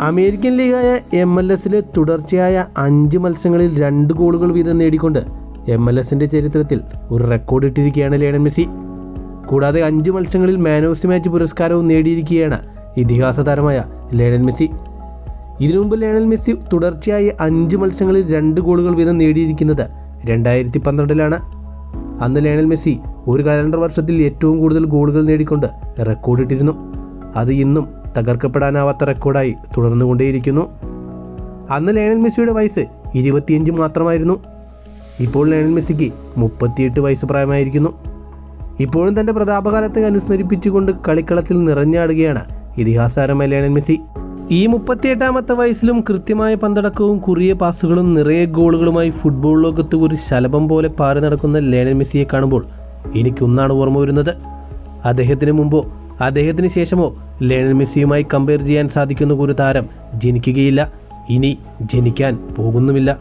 American ലീഗായ M L എസിലെ തുടർച്ചയായ അഞ്ച് മത്സരങ്ങളിൽ രണ്ട് ഗോളുകൾ വീതം നേടിക്കൊണ്ട് എം എൽ എസിന്റെ ചരിത്രത്തിൽ ഒരു റെക്കോർഡ് ഇട്ടിരിക്കുകയാണ് ലയണൽ മെസ്സി. കൂടാതെ അഞ്ച് മത്സരങ്ങളിൽ മാൻ ഓഫ് ദി മാച്ച് പുരസ്കാരവും നേടിയിരിക്കുകയാണ് ഇതിഹാസ താരമായ ലയണൽ മെസ്സി. ഇതിനു മുമ്പ് ലയണൽ മെസ്സി തുടർച്ചയായി അഞ്ച് മത്സരങ്ങളിൽ രണ്ട് ഗോളുകൾ വീതം നേടിയിരിക്കുന്നത് രണ്ടായിരത്തി പന്ത്രണ്ടിലാണ് അന്ന് ലേണൽ മെസ്സി ഒരു കലണ്ടർ വർഷത്തിൽ ഏറ്റവും കൂടുതൽ ഗോളുകൾ നേടിക്കൊണ്ട് റെക്കോർഡിട്ടിരുന്നു അത് ഇന്നും തകർക്കപ്പെടാനാവാത്ത റെക്കോർഡായി തുടർന്നുകൊണ്ടേയിരിക്കുന്നു. അന്ന് ലയണൽ മെസ്സിയുടെ വയസ്സ് ഇരുപത്തിയഞ്ച് മാത്രമായിരുന്നു. ഇപ്പോൾ ലയണൽ മെസ്സിക്ക് മുപ്പത്തിയെട്ട് വയസ്സ് പ്രായമായിരിക്കുന്നു. ഇപ്പോഴും തന്റെ പ്രതാപകാലത്തെ അനുസ്മരിപ്പിച്ചുകൊണ്ട് കളിക്കളത്തിൽ നിറഞ്ഞാടുകയാണ് ഇതിഹാസാരമായ ലയണൽ മെസ്സി. ഈ മുപ്പത്തിയെട്ടാമത്തെ വയസ്സിലും കൃത്യമായ പന്തടക്കവും കുറിയ പാസുകളും നിറയെ ഗോളുകളുമായി ഫുട്ബോൾ ലോകത്ത് ഒരു ശലഭം പോലെ പാറി നടക്കുന്ന ലയണൽ മെസ്സിയെ കാണുമ്പോൾ എനിക്കൊന്നാണ് ഓർമ്മ വരുന്നത്. അദ്ദേഹത്തിന് മുമ്പോ അദ്ദേഹത്തിന് ശേഷമോ ലയണൽ മെസ്സിയുമായി കമ്പയർ ചെയ്യാൻ സാധിക്കുന്ന ഒരു താരം ജനിക്കുകയില്ല. ഇനി ജനിക്കാൻ പോകുന്നുമില്ല.